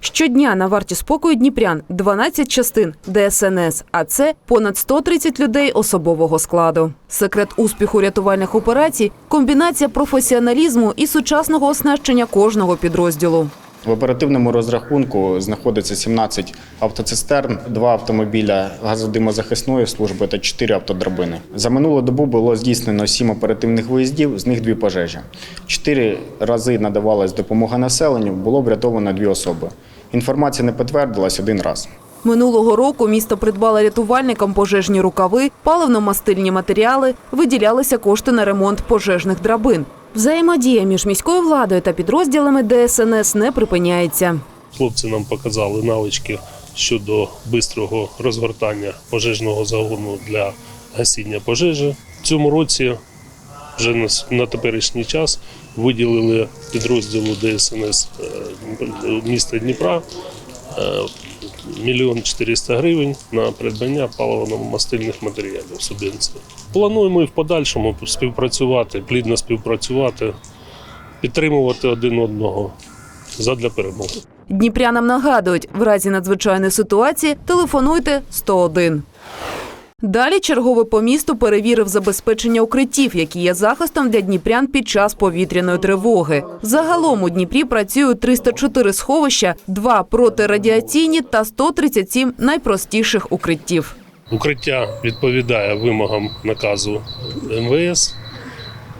Щодня на варті спокою Дніпрян 12 частин ДСНС, а це понад 130 людей особового складу. Секрет успіху рятувальних операцій комбінація професіоналізму і сучасного оснащення кожного підрозділу. В оперативному розрахунку знаходиться 17 автоцистерн, 2 автомобіля газодимозахисної служби та 4 автодрабини. За минулу добу було здійснено 7 оперативних виїздів, з них 2 пожежі. Чотири рази надавалась допомога населенню, було врятовано 2 особи. Інформація не підтвердилась один раз. Минулого року місто придбало рятувальникам пожежні рукави, паливно-мастильні матеріали, виділялися кошти на ремонт пожежних драбин. Взаємодія між міською владою та підрозділами ДСНС не припиняється. Хлопці нам показали навички щодо бистрого розгортання пожежного загону для гасіння пожежі. В цьому році вже на теперішній час виділили підрозділу ДСНС е, міста Дніпра е, мільйон 400 гривень на придбання паливно-мастильних матеріалів субвенції. Плануємо і в подальшому співпрацювати, плідно співпрацювати, підтримувати один одного задля перемоги. Дніпрянам нагадують, в разі надзвичайної ситуації телефонуйте 101. Далі черговий по місту перевірив забезпечення укриттів, які є захистом для дніпрян під час повітряної тривоги. Загалом у Дніпрі працюють 304 сховища, 2 протирадіаційні та 137 найпростіших укриттів. Укриття відповідає вимогам наказу МВС.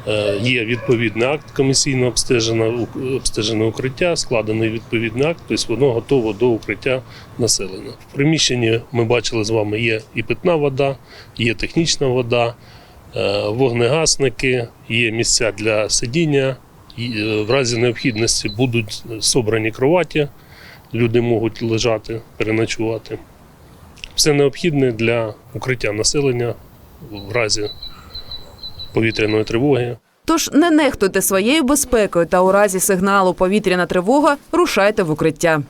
Е, Є відповідний акт комісійно обстежене, обстежене укриття, складений відповідний акт, тобто воно готово до укриття населення. В приміщенні ми бачили з вами є і питна вода, є технічна вода, е, вогнегасники, є місця для сидіння. Е, В разі необхідності будуть собрані кроваті, люди можуть лежати, переночувати все необхідне для укриття населення в разі повітряної тривоги. Тож не нехтуйте своєю безпекою та у разі сигналу повітряна тривога рушайте в укриття.